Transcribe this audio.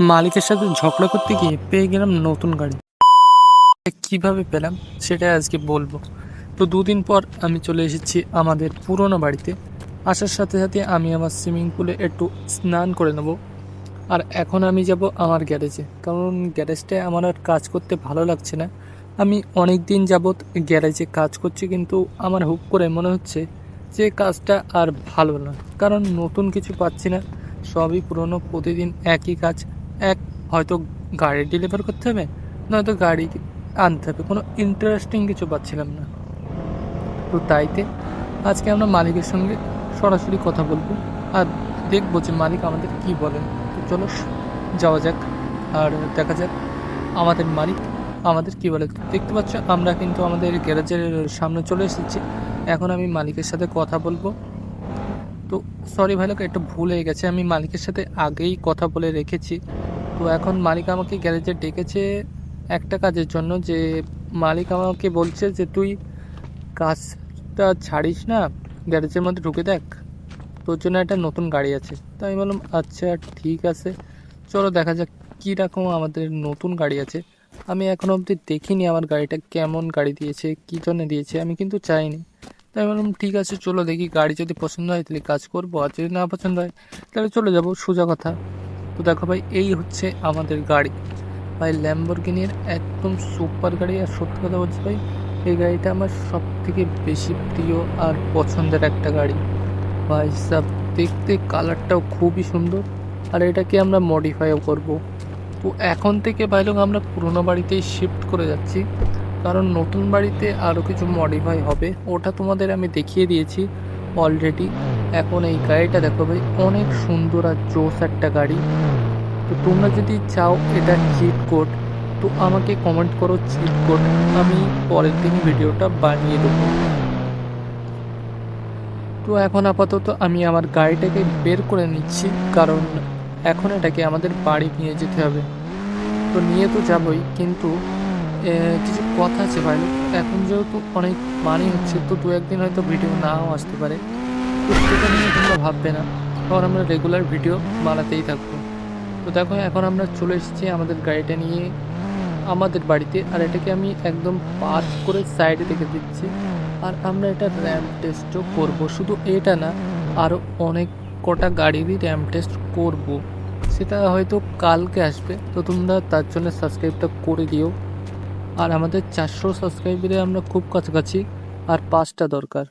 মালিকের সাথে ঝগড়া করতে গিয়ে পেয়ে গেলাম নতুন গাড়ি। কীভাবে পেলাম সেটা আজকে বলব। তো দুদিন পর আমি চলে এসেছি আমাদের পুরনো বাড়িতে। আসার সাথে সাথে আমি আমার সুইমিং পুলে একটু স্নান করে নেব। আর এখন আমি যাব আমার গ্যারেজে। কারণ গ্যারেজটায় আমার আর কাজ করতে ভালো লাগছে না। আমি অনেক দিন যাবৎ গ্যারেজে কাজ করছি কিন্তু আমার হুক করে মনে হচ্ছে যে কাজটা আর ভালো না। কারণ নতুন কিছু পাচ্ছি না। সবই পুরনো, প্রতিদিন একই কাজ। এক, হয়তো গাড়ি ডেলিভার করতে হবে, নয়তো গাড়ি আনতে হবে। কোনো ইন্টারেস্টিং কিছু পাচ্ছিলাম না। তো তাইতে আজকে আমরা মালিকের সঙ্গে সরাসরি কথা বলব আর দেখব যে মালিক আমাদের কি বলেন। তো চলো যাওয়া যাক আর দেখা যাক আমাদের মালিক আমাদের কি বলে। দেখতে পাচ্ছ, আমরা কিন্তু আমাদের গ্যারেজের সামনে চলে এসেছি। এখন আমি মালিকের সাথে কথা বলব। তো সরি ভাই, লোক, একটু ভুল হয়ে গেছে। আমি মালিকের সাথে আগেই কথা বলে রেখেছি। তো এখন মালিক আমাকে গ্যারেজে ডেকেছে একটা কাজের জন্য যে মালিক আমাকে বলছে যে, তুই কাজটা ছাড়িস না, গ্যারেজের মধ্যে ঢুকে দেখ। তোর জন্য একটা নতুন গাড়ি আছে। তো আমি বললাম আচ্ছা ঠিক আছে। চলো দেখা যাক কী রকম আমাদের নতুন গাড়ি আছে। আমি এখনও অবধি দেখিনি আমার গাড়িটা কেমন গাড়ি দিয়েছে, কী জন্য দিয়েছে, আমি কিন্তু চাইনি। তাই বললাম, ঠিক আছে, চলো দেখি গাড়ি যদি পছন্দ হয়, তাহলে কাজ করব, আর যদি না পছন্দ হয়, তাহলে চলে যাব, সোজা কথা। তো দেখো ভাই, এই হচ্ছে আমাদের গাড়ি। ভাই ল্যাম্বরগিনির একদম সুপার গাড়ি, আর সত্যি কথা বলছি ভাই, এই গাড়িটা আমার সব থেকে বেশি প্রিয় আর পছন্দের একটা গাড়ি। ভাই, সাব, দেখতে কালারটাও খুবই সুন্দর, আর এটাকে আমরা মডিফাইও করব। তো এখন থেকে ভাইলোক আমরা পুরোনো বাড়িতেই শিফট করে যাচ্ছি। কারণ নতুন বাড়িতে আরও কিছু মডিফাই হবে, ওটা তোমাদের আমি দেখিয়ে দিয়েছি অলরেডি এখন এই গাড়িটা দেখো ভাই, অনেক সুন্দর আর জোস একটা গাড়ি। তো তোমরা যদি চাও এটা চিট কোড তো আমাকে কমেন্ট করো চিট কোড আমি পরের দিন ভিডিওটা বানিয়ে দেবো। তো এখন আপাতত আমি আমার গাড়িটাকে বের করে নিচ্ছি, কারণ এখন এটাকে আমাদের বাড়ি নিয়ে যেতে হবে। তো নিয়ে তো যাবই, কিন্তু কিছু কথা আছে ভাই। এখন যেহেতু অনেক মানি হচ্ছে, তো দু একদিন হয়তো ভিডিও নাও আসতে পারে। তো সেটা নিয়ে তোমরা ভাববে না। কারণ আমরা রেগুলার ভিডিও বানাতেই থাকব। তো দেখো, এখন আমরা চলে এসেছি আমাদের গাড়িটা নিয়ে আমাদের বাড়িতে। আর এটাকে আমি একদম পার্ক করে সাইডে রেখে দিচ্ছি। আর আমরা এটা র্যাম টেস্টও করব। শুধু এটা না আরও অনেক কটা গাড়িরই র্যাম টেস্ট করব। সেটা হয়তো কালকে আসবে। তো তোমরা তার জন্য সাবস্ক্রাইবটা করে দিও। আর আমাদের চারশো সাবস্ক্রাইবারে আমরা খুব কাছাকাছি আর পাঁচটা দরকার।